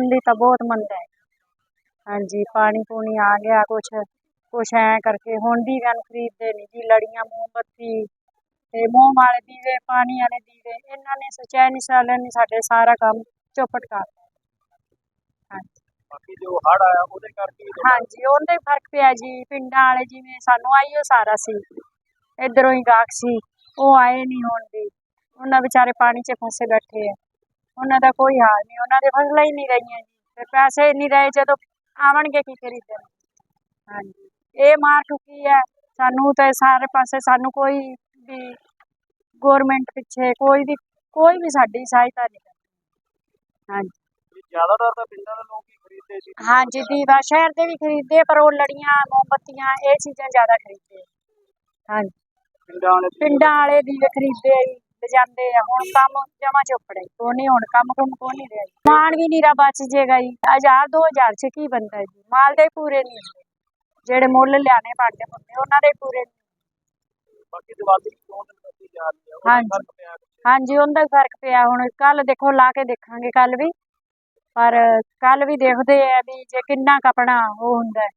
ਹੁਣ ਦੀ ਤਾਂ ਬਹੁਤ ਮੰਦਾ ਹੈ। ਹਾਂਜੀ ਪਾਣੀ ਪੂਣੀ ਆ ਗਿਆ ਕੁਛ ਕੁਛ ਐ ਕਰਕੇ ਹੁਣ ਦੀ ਗਨ ਖਰੀਦਦੇ ਨਹੀਂ ਜੀ ਲੜੀਆਂ ਮੋਮਬੱਤੀ ਤੇ ਮੋਮ ਵਾਲੇ ਦੀਵੇ ਪਾਣੀ ਵਾਲੇ ਦੀਵੇ ਇਹਨਾਂ ਨੇ ਸੁਚੈਨੀ ਸਾਲਿਆਂ ਨੇ ਸਾਡੇ ਸਾਰਾ ਕੰਮ ਚੌਪਟ ਕਰ ਦਿੱਤਾ। ਹਾਂਜੀ। ਬਾਕੀ ਜੋ ਹੜ ਆਇਆ ਉਹਦੇ ਕਰਕੇ ਵੀ ਹਾਂਜੀ ਉਹਦੇ ਫ਼ਰਕ ਪਿਆ ਜੀ ਪਿੰਡਾਂ ਵਾਲੇ ਜਿਵੇਂ ਸਾਨੂੰ ਆਈਓ ਸਾਰਾ ਸੀ ਇਧਰੋਂ ਹੀ ਗਾਹਕ ਸੀ ਉਹ ਆਏ ਨਹੀਂ ਹੁਣ ਵੀ ਉਹਨਾਂ ਵਿਚਾਰੇ ਪਾਣੀ 'ਚ ਫਸੇ ਬੈਠੇ ਆ। ਉਹਨਾਂ ਦਾ ਕੋਈ ਹਾਲ ਨਹੀਂ ਉਹਨਾਂ ਦੇ ਫਸਲਾਂ ਹੀ ਨਹੀਂ ਰਹੀਆਂ ਜੀ। ਤੇ ਪੈਸੇ ਨਹੀਂ ਰਹੇ ਜਦੋਂ ਆਵਣਗੇ ਕੀ ਖਰੀਦਣ? ਹਾਂਜੀ। ਇਹ ਮਾਰ ਠੁਕੀ ਹੈ। ਸਾਨੂੰ ਤੇ ਸਾਰੇ ਪਾਸੇ ਸਾਨੂੰ ਕੋਈ ਵੀ ਗਵਰਨਮੈਂਟ ਪਿੱਛੇ ਕੋਈ ਵੀ ਕੋਈ ਵੀ ਸਾਡੀ ਸਹਾਇਤਾ ਨਹੀਂ ਕਰਦੀ। ਹਾਂਜੀ। ਜ਼ਿਆਦਾਤਰ ਤਾਂ ਪਿੰਡਾਂ ਦੇ ਲੋਕ ਹੀ ਖਰੀਦਦੇ ਸੀ। ਹਾਂਜੀ ਦੀਵਾ ਸ਼ਹਿਰ ਦੇ ਵੀ ਖਰੀਦਦੇ ਪਰ ਉਹ ਲੜੀਆਂ ਮੋਮਬੱਤੀਆਂ ਇਹ ਚੀਜ਼ਾਂ ਜ਼ਿਆਦਾ ਖਰੀਦਦੇ ਹਾਂਜੀ। ਪਿੰਡਾਂ ਵਾਲੇ ਪਿੰਡਾਂ ਵਾਲੇ ਦੀਵੇ ਖਰੀਦਦੇ ਆ ਜੀ। ਲਿਜਾਂਦੇ ਆ। ਹੁਣ ਕੰਮ ਜਮਾ ਚੁੱਪੜੇ ਕੋਈ ਨਹੀਂ ਹੁਣ ਕੰਮ ਕੰਮ ਕੋਈ ਨਹੀਂ ਰਿਹਾ। ਮਾਣ ਵੀ ਨੀਰਾ ਬਚ ਜੇਗਾ ਜੀ। ਹਜ਼ਾਰ ਦੋ ਹਜ਼ਾਰ ਚ ਕੀ ਬੰਦਾ ਜੀ? ਮਾਲ ਦੇ ਪੂਰੇ ਨਹੀਂ ਜਿਹੜੇ ਮੁੱਲ ਲਿਆਣੇ ਭਾਂਡੇ ਹੁੰਦੇ ਉਹਨਾਂ ਦੇ ਪੂਰੇ ਬਾਕੀ ਦੀਵਾਲੀ ਦੋ ਦਿਨ ਬੱਤੀ ਜਾ ਰਹੀ ਹੈ ਹਾਂਜੀ। ਹਾਂਜੀ ਉਹਦਾ ਫ਼ਰਕ ਪਿਆ। ਹੁਣ ਕੱਲ ਦੇਖੋ ਲਾ ਕੇ ਦੇਖਾਂਗੇ ਕੱਲ ਵੀ। ਪਰ ਕੱਲ ਵੀ ਦੇਖਦੇ ਆ ਵੀ ਜੇ ਕਿੰਨਾ ਕਪੜਾ ਉਹ ਹੁੰਦਾ। ਹੈ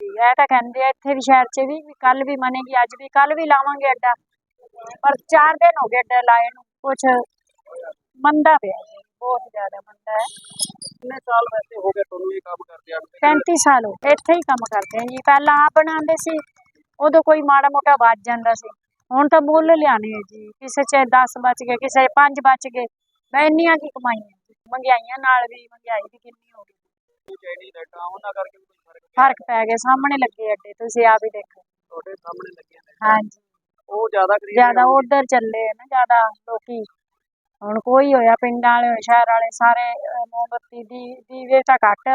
ਇਹ ਤਾਂ ਕਹਿੰਦੇ ਆ ਇੱਥੇ ਵੀ ਸ਼ਹਿਰ 'ਚ ਵੀ ਕੱਲ ਵੀ ਮੰਨੇਗੀ ਅੱਜ ਵੀ। ਕੱਲ ਵੀ ਲਾਵਾਂਗੇ ਅੱਡਾ। ਪਰ 4 ਦਿਨ ਹੋ ਗਏ ਅੱਡਾ ਲਾਏ ਨੂੰ ਕੁਛ ਮੰਦਾ ਪਿਆ ਜੀ, ਬਹੁਤ ਜ਼ਿਆਦਾ ਮੰਦਾ ਹੈ। ਕਿੰਨੇ ਸਾਲ ਵੈਸੇ ਹੋ ਗਏ ਤੁਹਾਨੂੰ ਇਹ ਕੰਮ ਕਰਦੇ ਆ 35 ਸਾਲ ਹੋ ਗਏ, ਇੱਥੇ ਹੀ ਕੰਮ ਕਰਦੇ ਆ ਜੀ। ਪਹਿਲਾਂ ਆਪ ਬਣਾਉਂਦੇ ਸੀ ਉਦੋਂ ਕੋਈ ਮਾੜਾ ਮੋਟਾ ਬਚ ਜਾਂਦਾ ਸੀ। ਹੁਣ ਤਾਂ ਮੁੱਲ ਲਿਆਣੇ ਆ ਜੀ ਕਿਸੇ 'ਚ 10 ਬਚ ਗਏ ਕਿਸੇ 'ਚ 5 ਬਚ ਗਏ। ਮੈਂ ਇੰਨੀਆਂ ਕੀ ਕਮਾਈਆਂ ਜੀ ਮਹਿੰਗਾਈਆਂ ਨਾਲ ਵੀ ਮਹਿੰਗਾਈ ਵੀ ਕਿੰਨੀ ਹੋ ਗਈ। ਚਾਈਨੀਜ਼ ਲਾਈਟਾਂ ਉਹਨਾਂ ਕਰਕੇ ਵੀ ਕੋਈ ਫ਼ਰਕ ਪਿਆ? ਫ਼ਰਕ ਪੈ ਗਿਆ ਸਾਹਮਣੇ ਲੱਗੇ ਅੱਡੇ ਤੁਸੀਂ ਆਪ ਹੀ ਦੇਖੋ। ਤੁਹਾਡੇ ਸਾਹਮਣੇ ਲੱਗੀਆਂ ਨੇ ਹਾਂਜੀ। ਉਹ ਜ਼ਿਆਦਾ ਖਰੀਦ ਜ਼ਿਆਦਾ ਉਧਰ ਚੱਲੇ ਨਾ ਜ਼ਿਆਦਾ ਲੋਕੀ। ਹੁਣ ਕੋਈ ਹੋਇਆ ਪਿੰਡਾਂ ਵਾਲੇ ਹੋਏ ਸ਼ਹਿਰ ਵਾਲੇ ਸਾਰੇ ਅਹ, ਮੋਮਬੱਤੀ ਦੀ ਦੀਵੇ ਤਾਂ ਘੱਟ।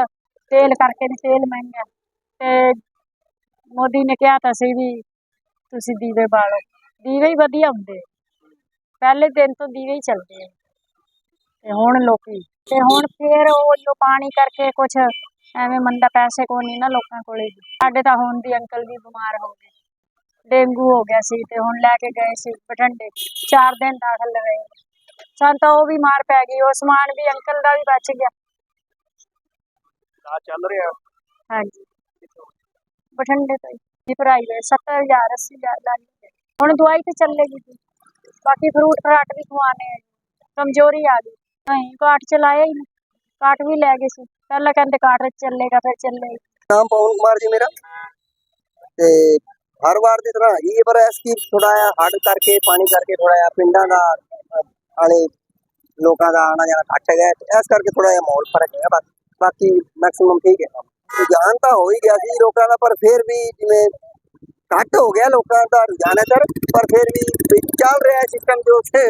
ਤੇਲ ਕਰਕੇ ਵੀ ਤੇਲ ਮਹਿੰਗਾ। ਤੇ ਮੋਦੀ ਨੇ ਕਿਹਾ ਤਾਂ ਸੀ ਵੀ ਤੁਸੀਂ ਦੀਵੇ ਬਾਲੋ। ਦੀਵੇ ਹੀ ਵਧੀਆ ਹੁੰਦੇ ਪਹਿਲੇ ਦਿਨ ਤੋਂ ਦੀਵੇ ਹੀ ਚੱਲਦੇ ਆ। ਤੇ ਹੁਣ ਲੋਕੀ ਤੇ ਹੁਣ ਫੇਰ ਉਹ ਜੋ ਪਾਣੀ ਕਰਕੇ ਕੁਛ ਐਵੇਂ ਮੰਦਾ ਪੈਸੇ ਕੋ ਨਹੀਂ ਨਾ ਲੋਕਾਂ ਕੋਲੇ। ਸਾਡੇ ਤਾਂ ਹੁਣ ਦੀ ਅੰਕਲ ਵੀ ਬਿਮਾਰ ਹੋ ਗਏ। ਡੇਂਗੂ ਹੋ ਗਿਆ ਸੀ ਤੇ ਹੁਣ ਲੈ ਕੇ ਗਏ ਸੀ ਬਠਿੰਡੇ 4 ਦਿਨ ਦਾਖਲ ਰਹੇ ਸਾਨੂੰ ਤਾਂ ਉਹ ਵੀ ਮਾਰ ਪੈ ਗਈ ਉਹ ਸਮਾਨ ਵੀ ਅੰਕਲ ਦਾ ਵੀ ਬਚ ਗਿਆ ਆ ਚੱਲ ਰਿਹਾ ਹਾਂਜੀ ਬਠਿੰਡੇ ਤੋਂ ਹੀ ਪ੍ਰਾਈਵੇਟ 70000 80000 ਲੱਗ ਗਏ ਹੁਣ ਦਵਾਈ ਤੇ ਚੱਲੇਗੀ ਜੀ ਬਾਕੀ ਫਰੂਟ ਫਰਾਟ ਵੀ ਖਵਾਣੇ ਆ ਕਮਜ਼ੋਰੀ ਆ ਗਈ ਨਹੀਂ ਕਾਟ ਚਲਾਇਆ ਹੀ ਨਹੀਂ ਕਾਟ ਵੀ ਲੈ ਗਏ ਸੀ ਪਹਿਲਾਂ ਕਹਿੰਦੇ ਕਾਟ ਚੱਲੇਗਾ ਫਿਰ ਚੱਲੇਗਾ ਨਾਮ ਪਵਨ ਕੁਮਾਰ ਜੀ ਮੇਰਾ ਤੇ ਹਰ ਵਾਰ ਦੀ ਤਰ੍ਹਾਂ ਇਹ ਪਰ ਐਸਕੀ ਥੋੜਾ ਜਿਹਾ ਹੜ ਕਰਕੇ ਪਾਣੀ ਕਰਕੇ ਥੋੜਾ ਜਿਹਾ ਪਿੰਡਾਂ ਦਾ ਅਹ, ਵਾਲੇ ਲੋਕਾਂ ਦਾ ਆਣਾ ਜਾਣਾ ਘੱਟ ਗਿਆ ਤੇ ਇਸ ਕਰਕੇ ਥੋੜਾ ਜਿਹਾ ਮਾਹੌਲ ਫਰਕ ਹੈ ਬਸ ਬਾਕੀ ਮੈਕਸਿਮਮ ਠੀਕ ਹੈ ਤੇ ਜਾਣ ਤਾਂ ਹੋ ਹੀ ਗਿਆ ਸੀ ਲੋਕਾਂ ਦਾ ਪਰ ਫਿਰ ਵੀ ਜਿਵੇਂ ਘੱਟ ਹੋ ਗਿਆ ਲੋਕਾਂ ਦਾ ਰੁਝਾਨ ਇੱਧਰ ਪਰ ਫਿਰ ਵੀ ਵੀ ਚੱਲ ਰਿਹਾ ਸਿਸਟਮ ਜੋ ਸੇ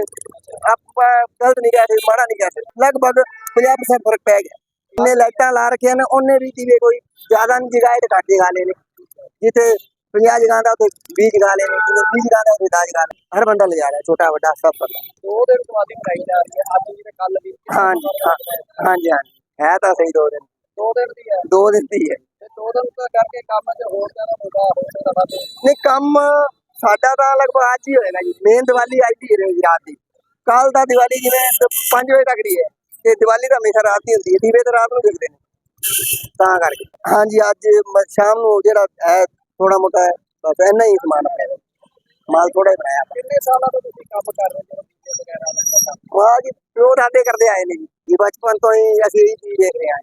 ਆਪਾਂ ਗਲਤ ਨਹੀਂ ਕਹਿ ਸਕਦੇ ਮਾੜਾ ਨਹੀਂ ਕਹਿ ਸਕਦੇ ਲਗਭਗ 50% ਫਰਕ ਪੈ ਗਿਆ ਨੇ ਲਾਈਟਾਂ ਲਾ ਰੱਖੀਆਂ ਨੇ ਉਹਨੇ ਵੀ ਦੀਵੇ ਕੋਈ ਜ਼ਿਆਦਾ ਨਹੀਂ ਜਗਾਏ ਤੇ ਘੱਟ ਜਗਾ ਲਏ ਨੇ ਜਿੱਥੇ 50 ਜਗਾਉਂਦਾ ਉੱਥੇ 20 ਜਗਾ ਲਏ ਨੇ ਜਿੱਥੇ 20 ਜਗਾਉਂਦਾ ਉੱਥੇ 10 ਜਗਾ ਲਏ ਹਰ ਬੰਦਾ ਲਿਜਾ ਰਿਹਾ ਛੋਟਾ ਵੱਡਾ ਸਭ ਬੰਦਾ ਦੋ ਦਿਨ ਦੀਵਾਲੀ ਮਨਾਈ ਜਾ ਰਹੀ ਹੈ ਅੱਜ ਜਿਵੇਂ ਕੱਲ ਦੀ ਹਾਂਜੀ ਹਾਂ- ਹਾਂਜੀ ਹਾਂਜੀ ਹੈ ਤਾਂ ਸਹੀ ਦੋ ਦਿਨ ਦੋ ਦਿਨ ਦੀ ਹੈ ਦੋ ਦਿਨ ਦੀ ਹੈ ਤੇ ਦੋ ਦਿਨ ਦਾ ਕਰਕੇ ਕੰਮ 'ਚ ਹੋਰ ਜ਼ਿਆਦਾ ਮੁੱਦਾ ਹੋ ਸਕਦਾ ਵੱਧ ਨਹੀਂ ਕੰਮ ਸਾਡਾ ਤਾਂ ਲਗਭਗ ਅੱਜ ਹੀ ਹੋਏਗਾ ਜੀ ਮੇਨ ਦੀਵਾਲੀ ਅੱਜ ਦੀ ਰਹੇਗੀ ਰਾਤ ਦੀ ਕੱਲ ਦਾ ਦੀਵਾਲੀ ਜਿਵੇਂ 5 ਵਜੇ ਤੱਕ ਦੀ ਹੈ ਤੇ ਦੀਵਾਲੀ ਤਾਂ ਹਮੇਸ਼ਾ ਰਾਤ ਹੀ ਹੁੰਦੀ ਹੈ ਦੀਵੇ ਤਾਂ ਰਾਤ ਨੂੰ ਦਿਖਦੇ ਨੇ ਤਾਂ ਕਰਕੇ ਹਾਂਜੀ ਅੱਜ ਮ- ਸ਼ਾਮ ਨੂੰ ਜਿਹੜਾ ਹੈ ਥੋੜਾ ਮੋਟਾ ਹੈ, ਬਸ ਇੰਨਾ ਹੀ ਸਮਾਨ ਪਿਆ ਮਾਲ ਥੋੜਾ ਹੀ ਬਣਾਇਆ ਆਪਾਂ। ਕਿੰਨੇ ਸਾਲਾਂ ਤੋਂ ਤੁਸੀਂ ਕੰਮ ਕਰ ਰਹੇ ਹੋ ਦੀਵੇ ਵਗੈਰਾ ਦਾ ਕੰਮ ਵਾਹ ਜੀ ਪਿਓ ਦਾਦੇ ਕਰਦੇ ਆਏ ਨੇ ਜੀ ਜੀ ਬਚਪਨ ਤੋਂ ਹੀ ਅਸੀਂ ਇਹ ਚੀਜ਼ ਦੇਖ ਰਹੇ ਹਾਂ